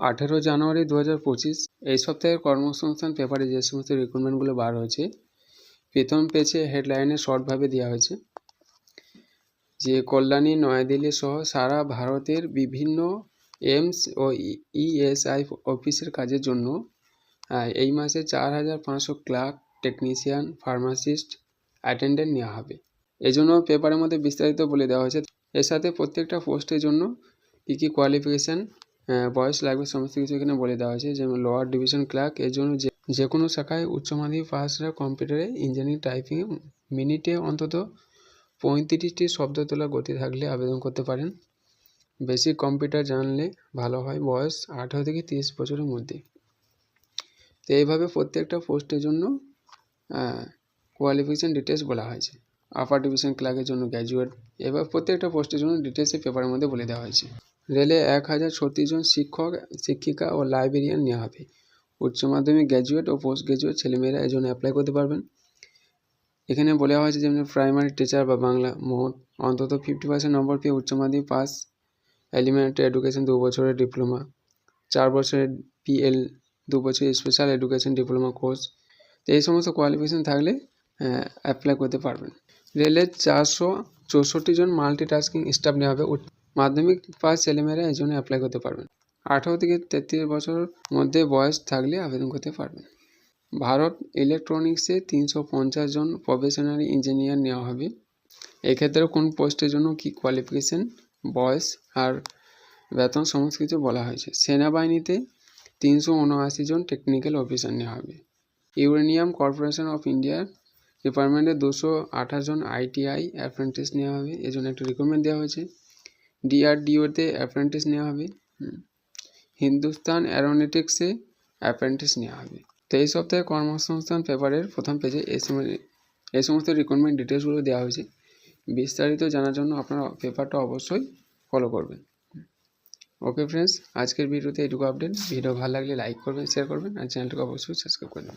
আঠেরো জানুয়ারি দু হাজার পঁচিশ, এই সপ্তাহের কর্মসংস্থান পেপারে যে সমস্ত রিক্রুটমেন্টগুলো বার হয়েছে, প্রথম পেজে হেডলাইনে শর্টভাবে দেওয়া হয়েছে। যে কল্যাণী, নয়াদিল্লি সহ সারা ভারতের বিভিন্ন এমস ও ইএসআই অফিসের কাজের জন্য এই মাসে চার হাজার পাঁচশো ক্লার্ক টেকনিশিয়ান ফার্মাসিস্ট অ্যাটেন্ডেন্ট নেওয়া হবে। এই জন্য পেপারের মধ্যে বিস্তারিত বলে দেওয়া হয়েছে। এর সাথে প্রত্যেকটা পোস্টের জন্য কী কী কোয়ালিফিকেশান বয়স লাগবে সমস্ত কিছু এখানে বলে দেওয়া হয়েছে যেমন লোয়ার ডিভিশন ক্লার্ক এর জন্য যে যে কোনো শাখায় উচ্চ মাধ্যমিক পাসরা কম্পিউটারে ইঞ্জিনিয়ারিং টাইপিং মিনিটে অন্তত পঁয়ত্রিশটি শব্দ তোলা গতি থাকলে আবেদন করতে পারেন। বেসিক কম্পিউটার জানলে ভালো হয় বয়স আঠারো থেকে তিরিশ বছরের মধ্যে। তো এইভাবে প্রত্যেকটা পোস্টের জন্য কোয়ালিফিকেশান ডিটেলস বলা হয়েছে। আপার ডিভিশন ক্লার্কের জন্য গ্র্যাজুয়েট এবার প্রত্যেকটা পোস্টের জন্য ডিটেলসে পেপারের মধ্যে বলে দেওয়া হয়েছে। রেলে এক হাজার ছত্রিশ জন শিক্ষক, শিক্ষিকা ও লাইব্রেরিয়ান নেওয়া হবে। উচ্চ মাধ্যমিক গ্র্যাজুয়েট ও পোস্ট গ্র্যাজুয়েট ছেলেমেয়েরা এর জন্য অ্যাপ্লাই করতে পারবেন। এখানে বলা হয়েছে যেমন প্রাইমারি টিচার বা বাংলা মোট অন্তত ফিফটি পার্সেন্ট নম্বর পেয়ে উচ্চ মাধ্যমিক পাস এলিমেন্টারি এডুকেশন দু বছরের ডিপ্লোমা চার বছরের পিএল দু বছরের স্পেশাল এডুকেশন ডিপ্লোমা কোর্স তো এই সমস্ত কোয়ালিফিকেশন থাকলে অ্যাপ্লাই করতে পারবেন। রেলের চারশো চৌষট্টি জন মাল্টিটাস্কিং স্টাফ নেওয়া হবে। মাধ্যমিক পাস ছেলেমেয়েরা এই জন্য অ্যাপ্লাই করতে পারবেন। আঠারো থেকে তেত্রিশ বছর মধ্যে বয়স থাকলে আবেদন করতে পারবেন। ভারত ইলেকট্রনিক্সে তিনশো পঞ্চাশ জন প্রফেশনারি ইঞ্জিনিয়ার নেওয়া হবে। এক্ষেত্রে কোন পোস্টের জন্য কী কোয়ালিফিকেশন বয়স আর বেতন সমস্ত কিছু বলা হয়েছে? সেনাবাহিনীতে তিনশো উনআশি জন টেকনিক্যাল অফিসার নেওয়া হবে। ইউরেনিয়াম কর্পোরেশন অফ ইন্ডিয়ার ডিপার্টমেন্টে দুশো আঠাশ জন আইটিআই অ্যাপ্রেন্টিস নেওয়া হবে। এই জন্য একটা রিকমেন্ড দেওয়া হয়েছে। ডিআরডিওতে অ্যাপ্রেন্টিস নেওয়া হবে। হিন্দুস্তান অ্যারোনটিক্সে অ্যাপ্রেন্টিস নেওয়া হবে। তো এই সপ্তাহে কর্মসংস্থান পেপারের প্রথম পেজে এই সময় এই সমস্ত রিক্রুটমেন্ট ডিটেলসগুলো দেওয়া হয়েছে। বিস্তারিত জানার জন্য আপনারা পেপারটা অবশ্যই ফলো করবেন। ওকে ফ্রেন্ডস আজকের ভিডিওতে এটুকু আপডেট ভিডিও ভালো লাগলে লাইক করবেন শেয়ার করবেন, আর চ্যানেলটাকে অবশ্যই সাবস্ক্রাইব করবেন